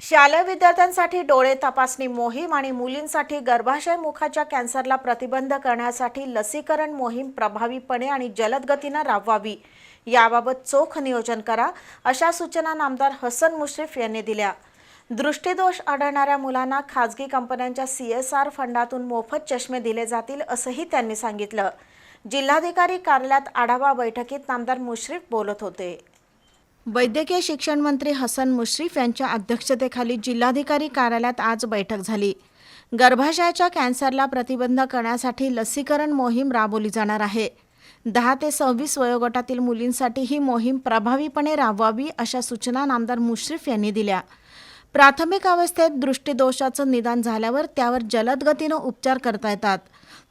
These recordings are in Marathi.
शालेय विद्यार्थ्यांसाठी डोळे तपासणी मोहीम आणि मुलींसाठी गर्भाशय मुखाच्या कॅन्सरला प्रतिबंध करण्यासाठी लसीकरण मोहीम प्रभावीपणे आणि जलद गतीनं राबवावी. याबाबत चोख नियोजन करा अशा सूचना नामदार हसन मुश्रीफ यांनी दिल्या. दृष्टीदोष आढळणाऱ्या मुलांना खाजगी कंपन्यांच्या सी एस आर फंडातून मोफत चष्मे दिले जातील असंही त्यांनी सांगितलं. जिल्हाधिकारी कार्यालयात आढावा बैठकीत नामदार मुश्रीफ बोलत होते. वैद्यकीय शिक्षण मंत्री हसन मुश्रीफ यांच्या अध्यक्षतेखाली जिल्हाधिकारी कार्यालयात आज बैठक झाली. गर्भाशयाच्या कॅन्सरला प्रतिबंध करण्यासाठी लसीकरण मोहीम राबवली जाणार आहे. दहा ते सव्वीस वयोगटातील मुलींसाठी ही मोहीम प्रभावीपणे राबवावी अशा सूचना नामदार मुश्रीफ यांनी दिल्या. प्राथमिक अवस्थेत दृष्टीदोषाचं निदान झाल्यावर त्यावर जलद गतीनं उपचार करता येतात.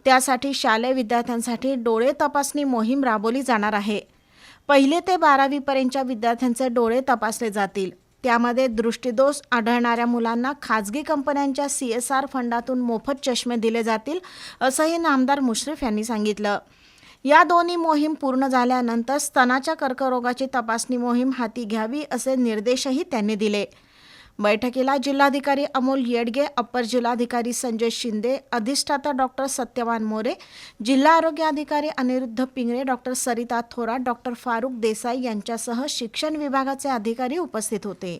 त्यासाठी शालेय विद्यार्थ्यांसाठी डोळे तपासणी मोहीम राबवली जाणार आहे. पहिले ते बारावीपर्यंतच्या विद्यार्थ्यांचे डोळे तपासले जातील. त्यामध्ये दृष्टीदोष आढळणाऱ्या मुलांना खाजगी कंपन्यांच्या सी एस आर फंडातून मोफत चष्मे दिले जातील असंही नामदार मुश्रीफ यांनी सांगितलं. या दोन्ही मोहीम पूर्ण झाल्यानंतर स्तनाच्या कर्करोगाची तपासणी मोहीम हाती घ्यावी असे निर्देशही त्यांनी दिले. बैठकीला जिल्हाधिकारी अमोल येडगे अप्पर जिल्हाधिकारी संजय शिंदे अधिष्ठाता डॉक्टर सत्यवान मोरे जिल्हा आरोग्य अधिकारी अनिरुद्ध पिंगळे डॉक्टर सरिता थोरात डॉक्टर फारुख देसाई यांच्यासह शिक्षण विभागाचे अधिकारी उपस्थित होते.